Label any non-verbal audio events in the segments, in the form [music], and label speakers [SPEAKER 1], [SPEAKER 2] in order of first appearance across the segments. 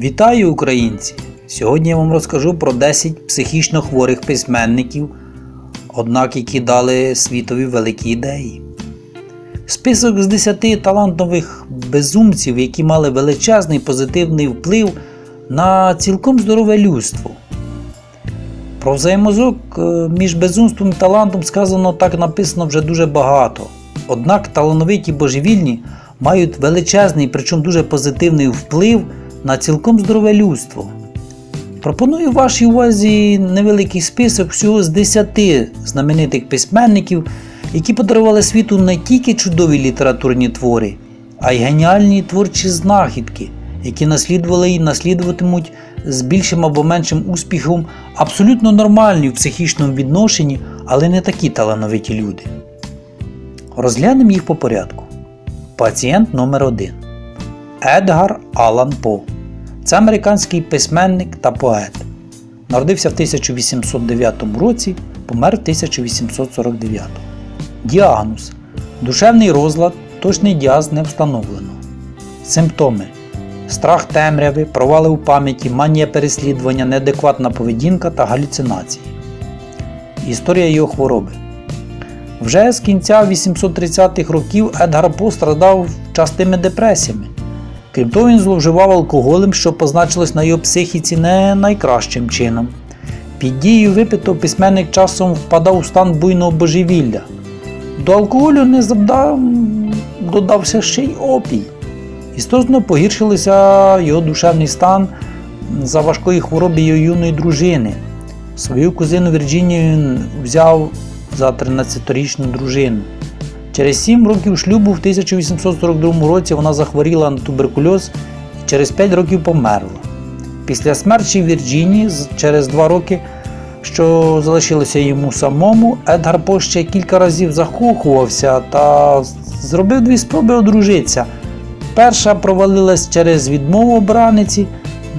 [SPEAKER 1] Вітаю українці! Сьогодні я вам розкажу про 10 психічно хворих письменників, однак які дали світові великі ідеї. Список з 10 талантових безумців, які мали величезний позитивний вплив на цілком здорове людство. Про взаємозв'язок е, між безумством і талантом сказано так написано вже дуже багато. Однак талановиті божевільні мають величезний, причому дуже позитивний вплив на цілком здорове людство. Пропоную вашій увазі невеликий список всього з 10 знаменитих письменників, які подарували світу не тільки чудові літературні твори, а й геніальні творчі знахідки, які наслідували і наслідуватимуть з більшим або меншим успіхом абсолютно нормальні в психічному відношенні, але не такі талановиті люди. Розглянемо їх по порядку. Пацієнт номер 1 Едгар Алан По. Це американський письменник та поет. Народився в 1809 році, помер в 1849. Діагноз. Душевний розлад, точний діагноз не встановлено. Симптоми: страх темряви, провали у пам'яті, манія переслідування, неадекватна поведінка та галюцинації. Історія його хвороби. Вже з кінця 830-х років Едгар По страдав частими депресіями. Крім того, він зловживав алкоголем, що позначилось на його психіці не найкращим чином. Під дією випитого письменник часом впадав у стан буйного божевілля. До алкоголю не завдав, додався ще й опій. Істотно погіршилося його душевний стан за важкої хвороби його юної дружини. Свою кузину Вірджинію він взяв за 13-річну дружину. Через 7 років шлюбу в 1842 році вона захворіла на туберкульоз і через 5 років померла. Після смерті Вірджинії через 2 роки, що залишилося йому самому, Едгар По ще кілька разів закохувався та зробив дві спроби одружитися. Перша провалилась через відмову обраниці,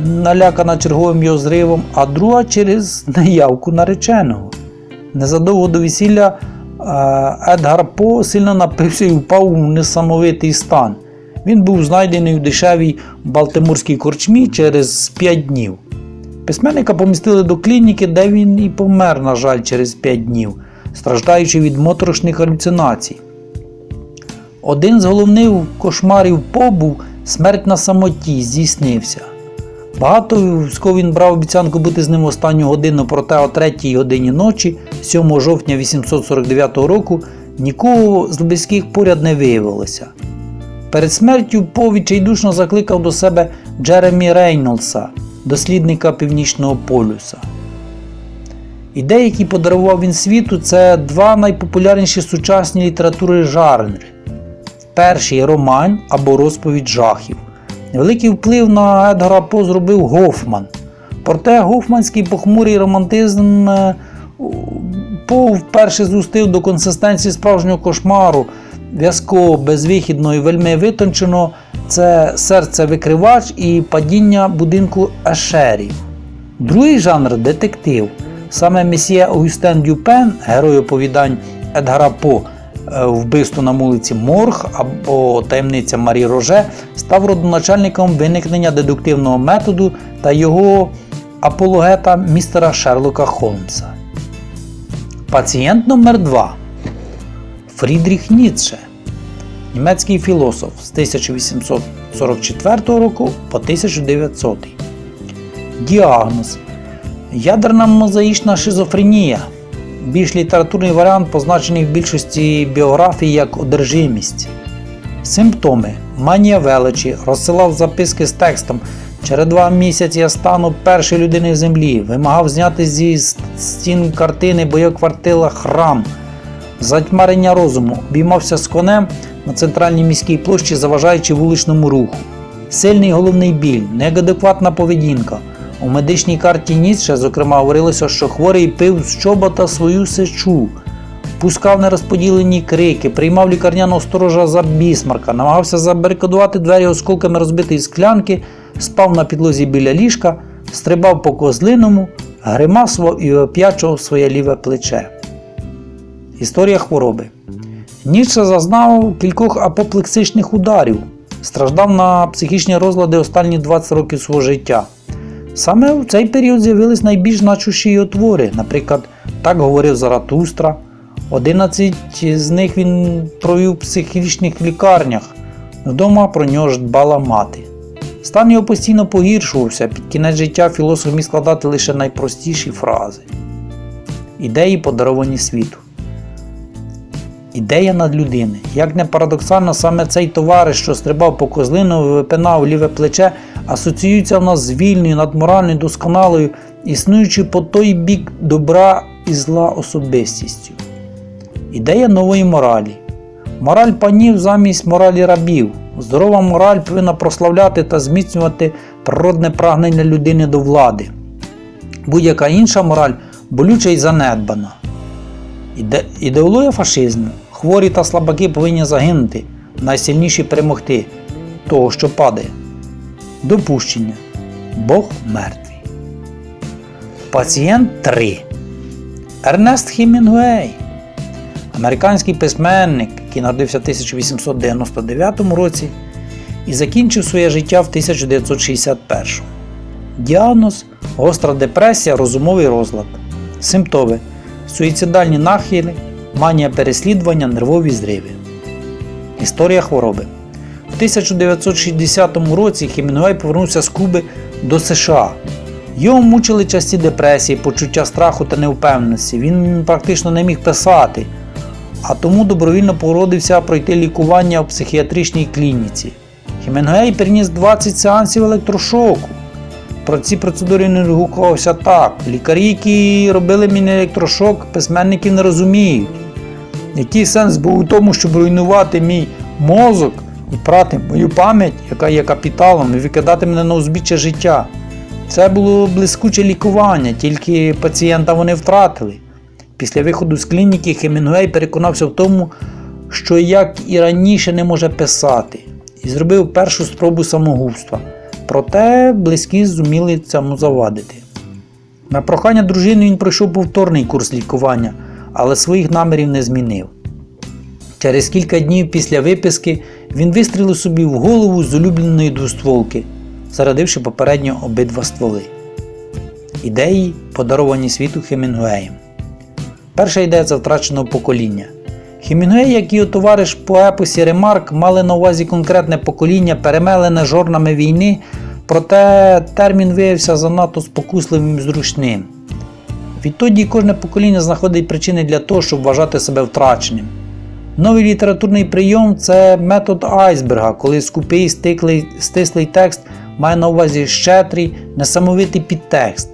[SPEAKER 1] налякана черговим його зривом, а друга через [laughs] неявку нареченого. Незадовго до весілля е, Едгар По сильно напився і впав у несамовитий стан. Він був знайдений у дешевій Балтиморській корчмі через 5 днів. Письменника помістили до клініки, де він і помер, на жаль, через 5 днів, страждаючи від моторошних галюцинацій. Один з головних кошмарів По був смерть на самоті здійснився. Багато військов він брав обіцянку бути з ним останню годину, проте о 3 годині ночі, 7 жовтня 849 року, нікого з близьких поряд не виявилося. Перед смертю По відчайдушно закликав до себе Джеремі Рейнолдса, дослідника Північного полюса. Ідеї, які подарував він світу, це два найпопулярніші сучасні літератури жанри. Перший роман або розповідь жахів. Великий вплив на Едгара По зробив Гофман. Проте гофманський похмурий романтизм е, По вперше зустив до консистенції справжнього кошмару, в'язково, безвихідного і вельми витонченого це серце викривач і падіння будинку Ешерів. Другий жанр детектив. Саме месьє Огюстен Дюпен, герой оповідань Едгара По, вбивство на вулиці Морг або таємниця Марі Роже, став родоначальником виникнення дедуктивного методу та його апологета містера Шерлока Холмса. Пацієнт номер 2 Фрідріх Ніцше, німецький філософ з 1844 року по 1900. Діагноз Ядерна мозаїчна шизофренія. Більш літературний варіант позначений в більшості біографій як одержимість. Симптоми манія величі, розсилав записки з текстом. Через два місяці я стану першою людиною землі. Вимагав зняти зі стін картини, бо його квартира храм. Затьмарення розуму. Обіймався з конем на центральній міській площі, заважаючи вуличному руху. Сильний головний біль, неадекватна поведінка. У медичній карті Ніцше, зокрема, говорилося, що хворий пив з чобота свою сечу, пускав нерозподілені крики, приймав лікарняного сторожа за бісмарка, намагався забарикадувати двері осколками розбитої склянки, спав на підлозі біля ліжка, стрибав по козлиному, гримасував і оп'ячував своє ліве плече. Історія хвороби. Ніцше зазнав кількох апоплексичних ударів. страждав на психічні розлади останні 20 років свого життя. Саме в цей період з'явились найбільш значущі його твори, наприклад, Так говорив Заратустра. 11 з них він провів в психічних лікарнях. Вдома про нього ж дбала мати. Стан його постійно погіршувався, під кінець життя філософ міг складати лише найпростіші фрази. Ідеї, подаровані світу. Ідея надлюдини. Як не парадоксально, саме цей товариш, що стрибав по козлину, випинав ліве плече, асоціюється в нас з вільною, надморальною, досконалою, існуючою по той бік добра і зла особистістю. Ідея нової моралі. Мораль панів замість моралі рабів. Здорова мораль повинна прославляти та зміцнювати природне прагнення людини до влади. Будь-яка інша мораль болюча і занедбана. Іде... Ідеологія фашизму. Хворі та слабаки повинні загинути, найсильніші перемогти того, що падає. Допущення. Бог мертвий. Пацієнт 3. Ернест Хімінгуей. Американський письменник, який народився в 1899 році і закінчив своє життя в 1961. Діагноз гостра депресія, розумовий розлад. Симптоми суїцидальні нахили, манія переслідування, нервові зриви. Історія хвороби. В 1960 році Хемінгуей повернувся з Куби до США. Його мучили часті депресії, почуття страху та невпевненості. Він практично не міг писати, а тому добровільно погодився пройти лікування у психіатричній клініці. Хемінгуей переніс 20 сеансів електрошоку. Про ці процедури не гукався так. Лікарі, які робили мені електрошок, письменників не розуміють. Який сенс був у тому, щоб руйнувати мій мозок і прати мою пам'ять, яка є капіталом, і викидати мене на узбіччя життя. Це було блискуче лікування, тільки пацієнта вони втратили. Після виходу з клініки Хемінгуей переконався в тому, що як і раніше не може писати, і зробив першу спробу самогубства. Проте близькі зуміли цьому завадити. На прохання дружини він пройшов повторний курс лікування, але своїх намірів не змінив. Через кілька днів після виписки він вистрілив собі в голову з улюбленої двостволки, зарадивши попередньо обидва стволи. Ідеї, подаровані світу Хемінгуеєм. Перша ідея це втраченого покоління. Хемінгуей, як і його товариш по епосі Ремарк, мали на увазі конкретне покоління, перемелене жорнами війни, проте термін виявився занадто спокусливим і зручним. Відтоді кожне покоління знаходить причини для того, щоб вважати себе втраченим. Новий літературний прийом це метод айсберга, коли скупий стиклий, стислий текст має на увазі щедрий, несамовитий підтекст.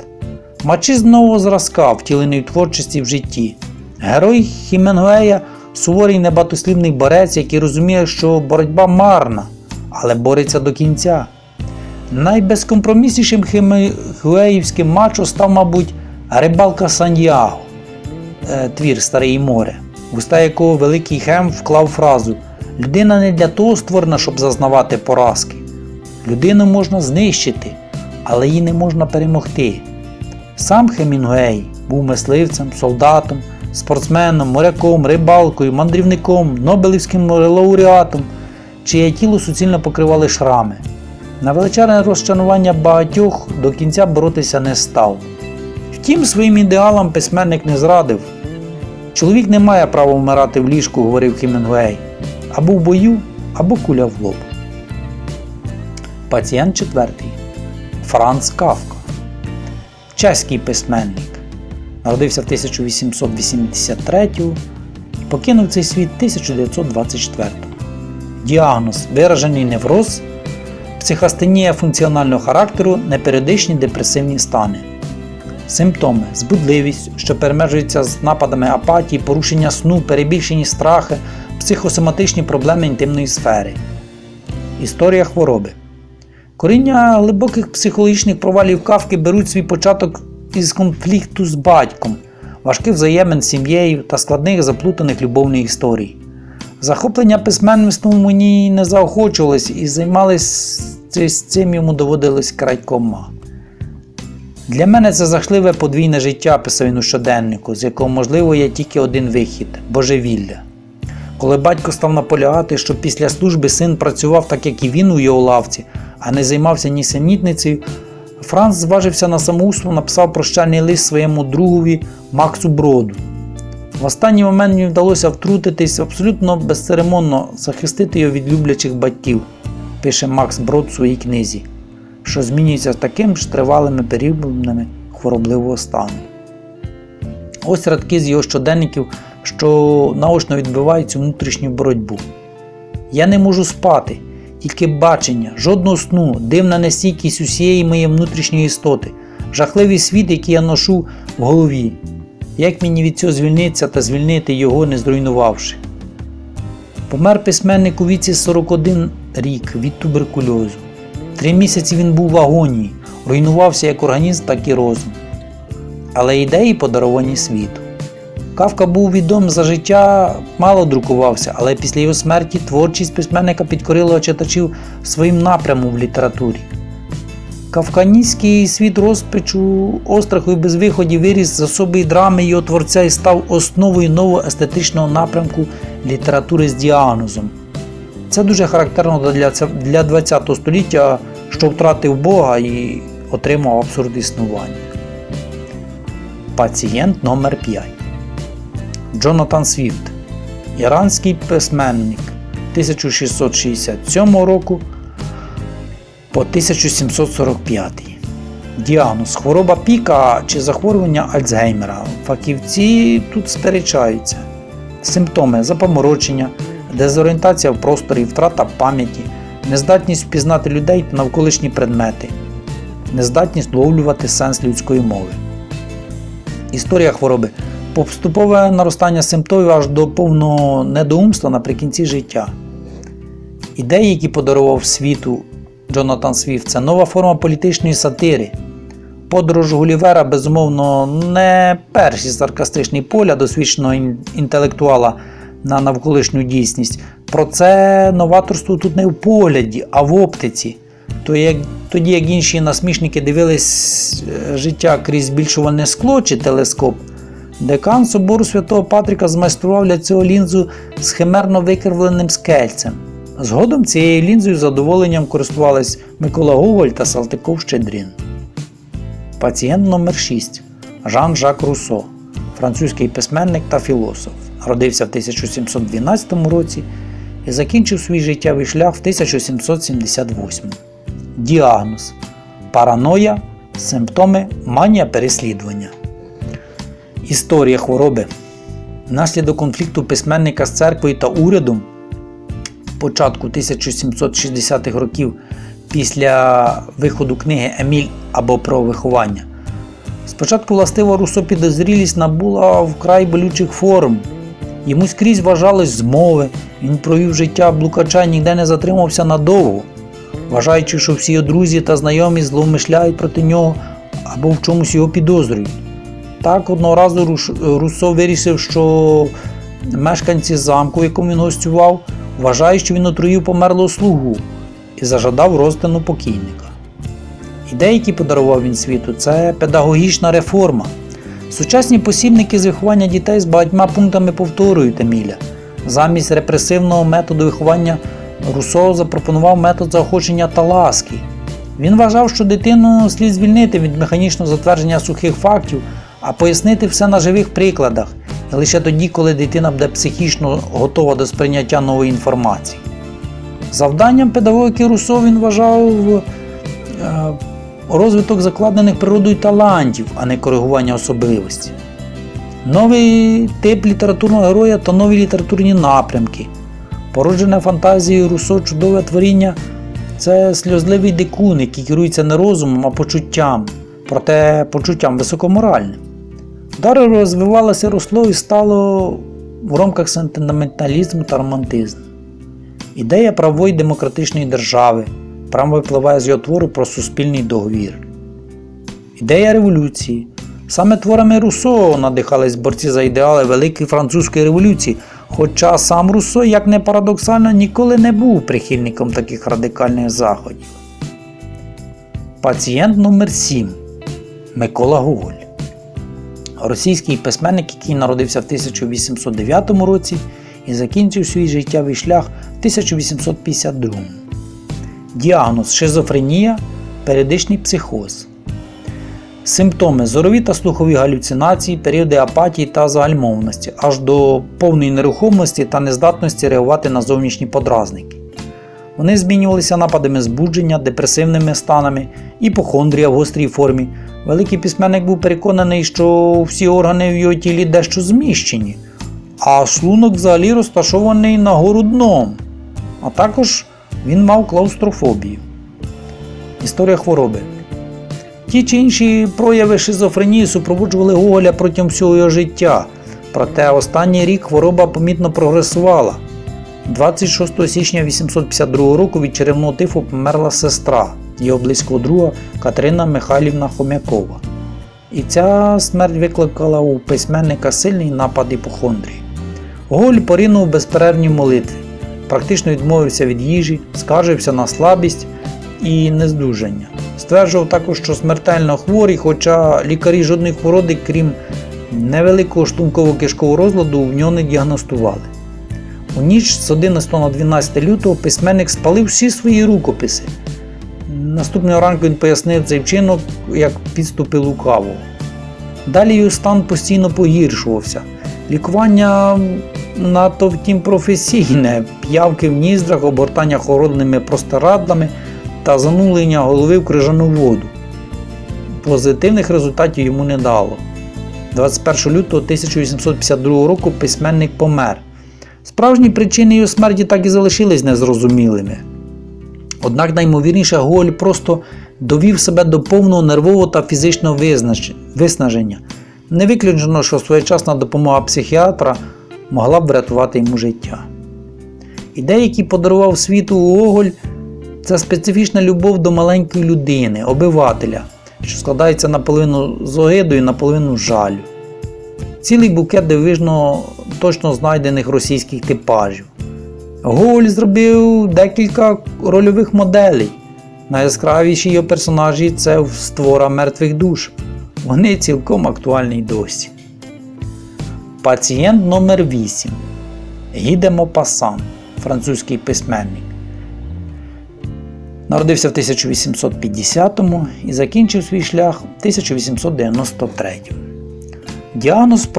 [SPEAKER 1] Мачизм нового зразка, втілений в творчості в житті. Герой Хіменгуея суворий небатослівний борець, який розуміє, що боротьба марна, але бореться до кінця. Найбезкомпроміснішим хемінгуеївським мачо став, мабуть, рибалка Саньяго, е, твір Старе море, в уста якого великий Хем вклав фразу Людина не для того створена, щоб зазнавати поразки. Людину можна знищити, але її не можна перемогти. Сам Хемінгуей був мисливцем, солдатом, спортсменом, моряком, рибалкою, мандрівником, Нобелівським лауреатом, чиє тіло суцільно покривали шрами. На величезне розчарування багатьох до кінця боротися не став. Втім, своїм ідеалам письменник не зрадив. Чоловік не має права вмирати в ліжку, говорив Хемінгуей, або в бою, або куля в лоб. Пацієнт четвертий Франц Кавка. Чеський письменник. Народився в 1883 і покинув цей світ 1924. Діагноз виражений невроз, психостенія функціонального характеру, неперіодичні депресивні стани. Симптоми збудливість, що перемежується з нападами апатії, порушення сну, перебільшені страхи, психосоматичні проблеми інтимної сфери. Історія хвороби. Коріння глибоких психологічних провалів кавки беруть свій початок із конфлікту з батьком, важких взаємин з сім'єю та складних заплутаних любовних історій. Захоплення письменництвом мені не заохочувалось і займалися цим йому доводилось крадькома. Для мене це жахливе подвійне життя, писав він у щоденнику, з якого, можливо, є тільки один вихід божевілля. Коли батько став наполягати, щоб після служби син працював так, як і він у його лавці, а не займався нісенітницею, Франц зважився на самоуство, написав прощальний лист своєму другові Максу Броду. В останній момент мені вдалося втрутитись абсолютно безцеремонно захистити його від люблячих батьків, пише Макс Брод у своїй книзі, що змінюється таким ж тривалими періодами хворобливого стану. Ось радки з його щоденників, що наочно відбивають цю внутрішню боротьбу. Я не можу спати, тільки бачення, жодного сну, дивна нестійкість усієї моєї внутрішньої істоти, жахливий світ, який я ношу в голові. Як мені від цього звільнитися та звільнити його, не зруйнувавши? Помер письменник у віці 41 рік від туберкульозу. Три місяці він був в агонії, руйнувався як організм, так і розум. Але ідеї подаровані світу. Кавка був відомий за життя, мало друкувався, але після його смерті творчість письменника підкорила читачів своїм напрямом в літературі. Кавканійський світ розпачу, остраху і безвиході виріс з особої драми його творця і став основою нового естетичного напрямку літератури з діагнозом. Це дуже характерно для ХХ століття, що втратив Бога і отримав абсурд існування. Пацієнт номер 5 Джонатан Свіфт, іранський письменник 1667 року по 1745. Діагноз хвороба піка чи захворювання Альцгеймера. Фахівці тут сперечаються. Симптоми запоморочення, дезорієнтація в просторі, втрата пам'яті, нездатність впізнати людей та навколишні предмети, нездатність вловлювати сенс людської мови. Історія хвороби поступове наростання симптомів аж до повного недоумства наприкінці життя. Ідеї, які подарував світу Джонатан Свіфт, це нова форма політичної сатири. Подорож Гулівера, безумовно, не перший саркастичний поля досвідченого інтелектуала на навколишню дійсність. Про це новаторство тут не в погляді, а в оптиці. То як, тоді як інші насмішники дивились е, життя крізь збільшувальне скло чи телескоп, декан собору святого Патріка змайстрував для цього лінзу з химерно викривленим скельцем. Згодом цією лінзою задоволенням користувались Микола Гоголь та Салтиков Щедрін. Пацієнт номер 6 Жан-Жак Руссо, французький письменник та філософ. Родився в 1712 році і закінчив свій життєвий шлях в 1778. Діагноз параноя, симптоми манія переслідування. Історія хвороби. Внаслідок конфлікту письменника з церквою та урядом початку 1760-х років після виходу книги Еміль або про виховання. Спочатку властива Руссо підозрілість набула вкрай болючих форм. Йому скрізь вважалось змови, він провів життя блукача і ніде не затримався надовго, вважаючи, що всі його друзі та знайомі зловмишляють проти нього або в чомусь його підозрюють. Так одного разу Руссо вирішив, що мешканці замку, в якому він гостював, вважають, що він отруїв померлого слугу і зажадав розтину покійника. Ідеї, які подарував він світу, це педагогічна реформа. Сучасні посібники з виховання дітей з багатьма пунктами повторюють Еміля. Замість репресивного методу виховання Руссо запропонував метод заохочення та ласки. Він вважав, що дитину слід звільнити від механічного затвердження сухих фактів, а пояснити все на живих прикладах, і лише тоді, коли дитина буде психічно готова до сприйняття нової інформації. Завданням педагогіки Руссо він вважав е, розвиток закладених природою талантів, а не коригування особливості. Новий тип літературного героя та нові літературні напрямки. Породжене фантазією Руссо чудове творіння це сльозливий дикун, який керується не розумом, а почуттям, проте почуттям високоморальним. Далі розвивалося росло і стало в рамках сентименталізму та романтизму. Ідея правової демократичної держави прямо випливає з його твору про суспільний договір. Ідея революції. Саме творами Руссо надихались борці за ідеали Великої французької революції, хоча сам Руссо, як не парадоксально, ніколи не був прихильником таких радикальних заходів. Пацієнт номер 7 Микола Гоголь. Російський письменник, який народився в 1809 році і закінчив свій життєвий шлях в 1852. Діагноз шизофренія, періодичний психоз. Симптоми зорові та слухові галюцинації, періоди апатії та загальмованості, аж до повної нерухомості та нездатності реагувати на зовнішні подразники. Вони змінювалися нападами збудження, депресивними станами, іпохондрія в гострій формі. Великий письменник був переконаний, що всі органи в його тілі дещо зміщені, а шлунок взагалі розташований нагору дном. А також він мав клаустрофобію. Історія хвороби. Ті чи інші прояви шизофренії супроводжували Гоголя протягом всього його життя, проте останній рік хвороба помітно прогресувала. 26 січня 852 року від черевного тифу померла сестра його близького друга Катерина Михайлівна Хомякова. І ця смерть викликала у письменника сильний напад іпохондрії. Гоголь поринув безперервні молитви, практично відмовився від їжі, скаржився на слабість і нездужання. Стверджував також, що смертельно хворий, хоча лікарі жодної хвороби, крім невеликого шлунково-кишкового розладу, в нього не діагностували. У ніч з 11 на 12 лютого письменник спалив всі свої рукописи. Наступного ранку він пояснив цей вчинок як підступи лукавого. Далі його стан постійно погіршувався. Лікування надто втім професійне, п'явки в ніздрах, обгортання холодними простирадлами та занулення голови в крижану воду. Позитивних результатів йому не дало. 21 лютого 1852 року письменник помер. Справжні причини його смерті так і залишились незрозумілими. Однак наймовірніше Гоголь просто довів себе до повного нервового та фізичного виснаження. Не виключено, що своєчасна допомога психіатра могла б врятувати йому життя. Ідеї, які подарував світу Гоголь, це специфічна любов до маленької людини, обивателя, що складається наполовину з огиду і наполовину жалю. Цілий букет дивижно точно знайдених російських типажів. Гоголь зробив декілька рольових моделей. Найяскравіші його персонажі це створа мертвих душ. Вони цілком актуальні й досі. Пацієнт номер 8 Гіде Мопасан, французький письменник. Народився в 1850-му і закінчив свій шлях в 1893. Діагноз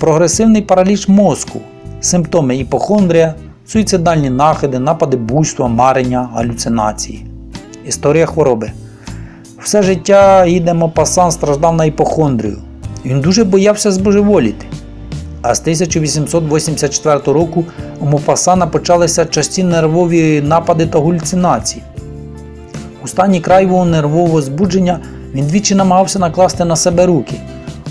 [SPEAKER 1] прогресивний параліч мозку, симптоми іпохондрія, суїцидальні нахиди, напади буйства, марення, галюцинації. Історія хвороби. Все життя Гіде Мопасан страждав на іпохондрію. Він дуже боявся збожеволіти. А з 1884 року у Мопасана почалися часті нервові напади та галюцинації. У стані крайового нервового збудження він двічі намагався накласти на себе руки.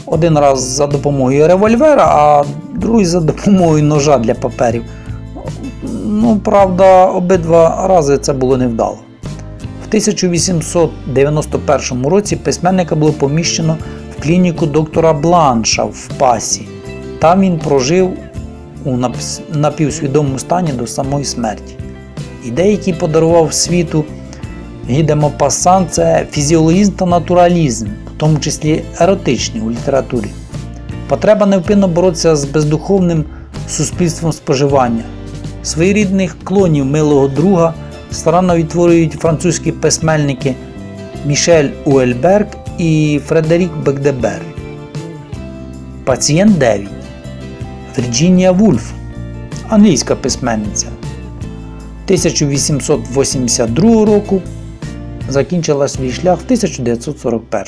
[SPEAKER 1] Один раз за допомогою револьвера, а другий за допомогою ножа для паперів. Ну, правда, обидва рази це було невдало. В 1891 році письменника було поміщено в клініку доктора Бланша в Пасі. Там він прожив у напівсвідомому стані до самої смерті. Ідеї, які подарував світу Гіде Мопасан – це фізіологізм та натуралізм, в тому числі еротичний у літературі. Потреба невпинно боротися з бездуховним суспільством споживання. Своєрідних клонів милого друга старанно відтворюють французькі письменники Мішель Уельберг і Фредерік Бекдебер. Пацієнт 9. Вірджинія Вульф, англійська письменниця. 1882 року закінчила свій шлях в 1941.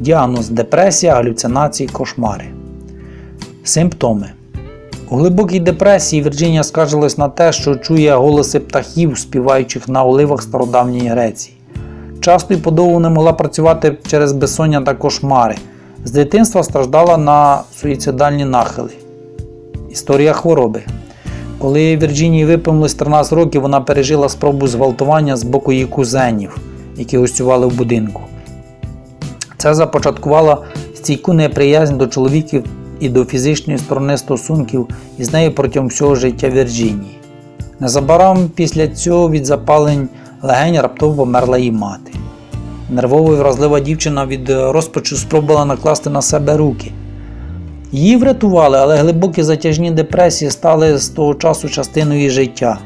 [SPEAKER 1] Діагноз депресія, галюцинації, кошмари. Симптоми. У глибокій депресії Вірджинія скаржилась на те, що чує голоси птахів, співаючих на оливах стародавньої Греції. Часто і подовго не могла працювати через безсоння та кошмари. З дитинства страждала на суїцидальні нахили. Історія хвороби. Коли Вірджинії виповнилось 13 років, вона пережила спробу зґвалтування з боку її кузенів, які гостювали в будинку. Це започаткувало стійку неприязнь до чоловіків і до фізичної сторони стосунків із нею протягом всього життя Вірджинії. Незабаром після цього від запалень легень раптово померла її мати. Нервово і вразлива дівчина від розпачу спробувала накласти на себе руки. Її врятували, але глибокі затяжні депресії стали з того часу частиною її життя.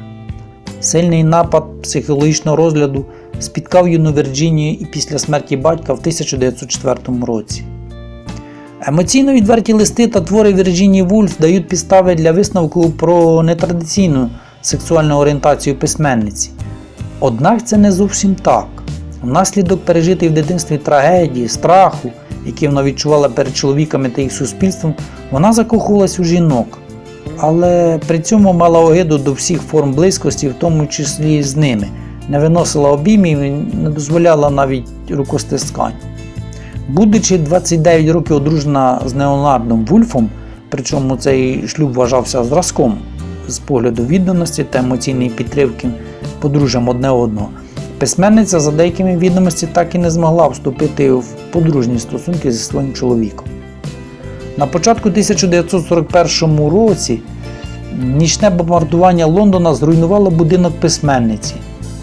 [SPEAKER 1] Сильний напад психологічного розгляду спіткав юну Вірджинію і після смерті батька в 1904 році. Емоційно відверті листи та твори Вірджинії Вульф дають підстави для висновку про нетрадиційну сексуальну орієнтацію письменниці. Однак це не зовсім так. Внаслідок пережитої в дитинстві трагедії, страху, які вона відчувала перед чоловіками та їх суспільством, вона закохувалась у жінок, але при цьому мала огиду до всіх форм близькості, в тому числі з ними, не виносила обіймів і не дозволяла навіть рукостискань. Будучи 29 років одружена з Неонардом Вульфом, причому цей шлюб вважався зразком з погляду відданості та емоційної підтримки подружжям одне одного, письменниця за деякими відомості так і не змогла вступити в подружні стосунки зі своїм чоловіком. На початку 1941 році нічне бомбардування Лондона зруйнувало будинок письменниці,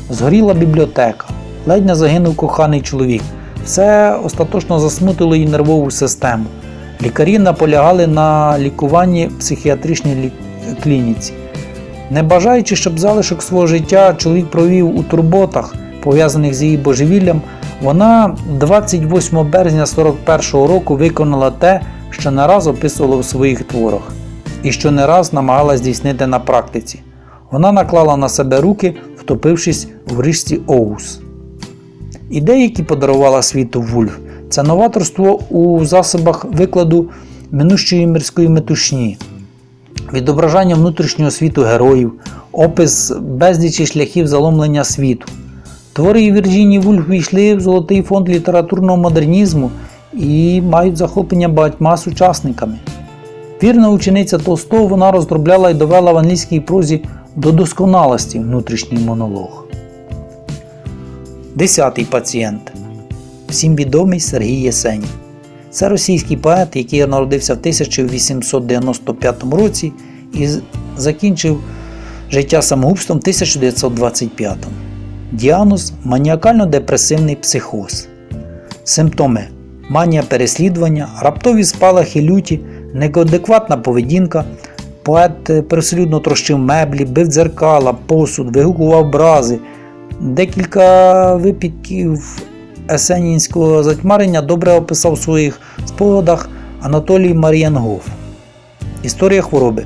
[SPEAKER 1] згоріла бібліотека, ледь не загинув коханий чоловік. Це остаточно засмутило її нервову систему. Лікарі наполягали на лікуванні в психіатричній лі- клініці. Не бажаючи, щоб залишок свого життя чоловік провів у турботах, пов'язаних з її божевіллям, вона 28 березня 41-го року виконала те, що не раз описувала в своїх творах, і що не раз намагалась здійснити на практиці. Вона наклала на себе руки, втопившись в річці Оус. Ідеї, які подарувала світу Вульф, це новаторство у засобах викладу минущої мирської метушні, відображання внутрішнього світу героїв, опис безлічі шляхів заломлення світу. Твори Вірджинії Вульф війшли в золотий фонд літературного модернізму і мають захоплення багатьма сучасниками. Вірна учениця Толстого вона розробляла і довела в англійській прозі до досконалості внутрішній монолог. Десятий пацієнт. Всім відомий Сергій Єсенін. Це російський поет, який народився в 1895 році і закінчив життя самогубством в 1925. Діагноз маніакально-депресивний психоз. Симптоми манія переслідування, раптові спалахи люті, неадекватна поведінка. Поет е, привселюдно трощив меблі, бив дзеркала, посуд, вигукував образи. Декілька випадків есенінського затьмарення добре описав у своїх спогадах Анатолій Марієнгоф. Історія хвороби.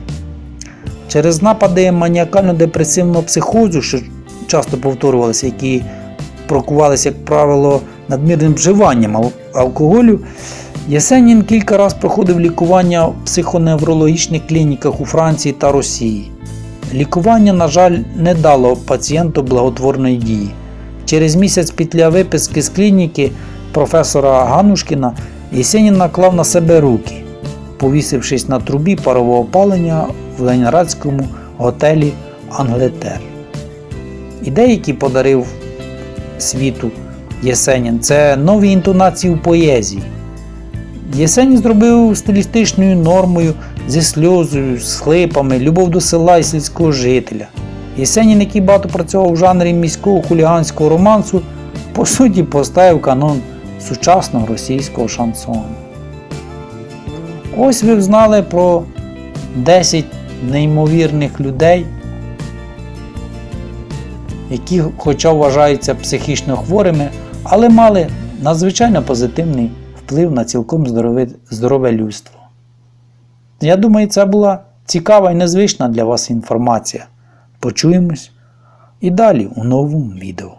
[SPEAKER 1] Через напади маніакально-депресивного психозу, що часто повторювалися, які прокувалися, як правило, надмірним вживанням алкоголю, Єсенін кілька разів проходив лікування в психоневрологічних клініках у Франції та Росії. Лікування, на жаль, не дало пацієнту благотворної дії. Через місяць після виписки з клініки професора Ганушкіна Єсенін наклав на себе руки, повісившись на трубі парового опалення в Ленінградському готелі Англетер. Ідеї, які подарив світу Єсенін, це нові інтонації у поезії. Єсенін зробив стилістичною нормою зі сльозою, з хлипами, любов до села і сільського жителя. Єсенін, який багато працював у жанрі міського хуліганського романсу, по суті поставив канон сучасного російського шансону. Ось ви знали про 10 неймовірних людей, які, хоча вважаються психічно хворими, але мали надзвичайно позитивний вплив на цілком здорове, здорове людство. Я думаю, це була цікава і незвична для вас інформація. Почуємось і далі у новому відео.